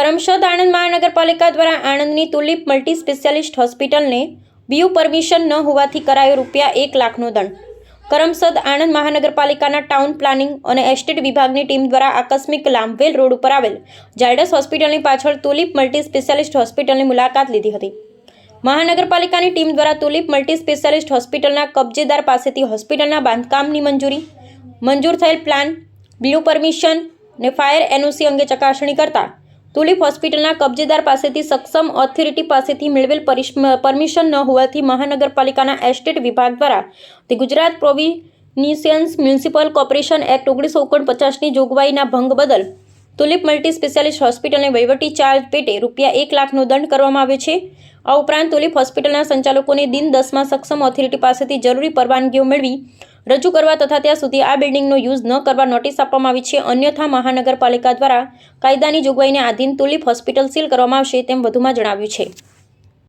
કરમસદ આણંદ મહાનગરપાલિકા દ્વારા આણંદની તુલિપ મલ્ટી સ્પેશિયાલિસ્ટ હોસ્પિટલને બીયુ પરમિશન ન હોવાથી કરાયો રૂપિયા એક લાખનો દંડ. કરમસદ આણંદ મહાનગરપાલિકાના ટાઉન પ્લાનિંગ અને એસ્ટેટ વિભાગની ટીમ દ્વારા આકસ્મિક લાંબવેલ રોડ ઉપર આવેલ ઝાયડસ હોસ્પિટલની પાછળ તુલિપ મલ્ટી સ્પેશિયાલિસ્ટ હોસ્પિટલની મુલાકાત લીધી હતી. મહાનગરપાલિકાની ટીમ દ્વારા તુલિપ મલ્ટી સ્પેશિયાલિસ્ટ હોસ્પિટલના કબજેદાર પાસેથી હોસ્પિટલના બાંધકામની મંજૂરી, મંજૂર થયેલ પ્લાન બ્લુ પરમિશન ને ફાયર એનઓસી અંગે ચકાસણી કરતા તુલિપ હોસ્પિટલના કબજેદાર પાસેથી સક્ષમ ઓથોરિટી પાસેથી મેળવેલ પરમિશન ન હોવાથી મહાનગરપાલિકાના એસ્ટેટ વિભાગ દ્વારા Gujarat provincial municipal corporation act ઓગણીસો ઓગણપચાસની જોગવાઈના ભંગ બદલ તુલિપ મલ્ટી સ્પેશિયાલિસ્ટ હોસ્પિટલને વહીવટી ચાર્જ પેટે રૂપિયા એક લાખનો દંડ કરવામાં આવ્યો છે. આ ઉપરાંત તુલિપ હોસ્પિટલના સંચાલકોને દિન દસમાં સક્ષમ ઓથોરિટી પાસેથી જરૂરી પરવાનગીઓ મેળવી રજૂ કરવા તથા ત્યાં સુધી આ બિલ્ડિંગનો યુઝ ન કરવા નોટિસ આપવામાં આવી છે. અન્યથા મહાનગરપાલિકા દ્વારા કાયદાની જોગવાઈને આધીન તુલિપ હોસ્પિટલ સીલ કરવામાં આવશે તેમ વધુમાં જણાવ્યું છે.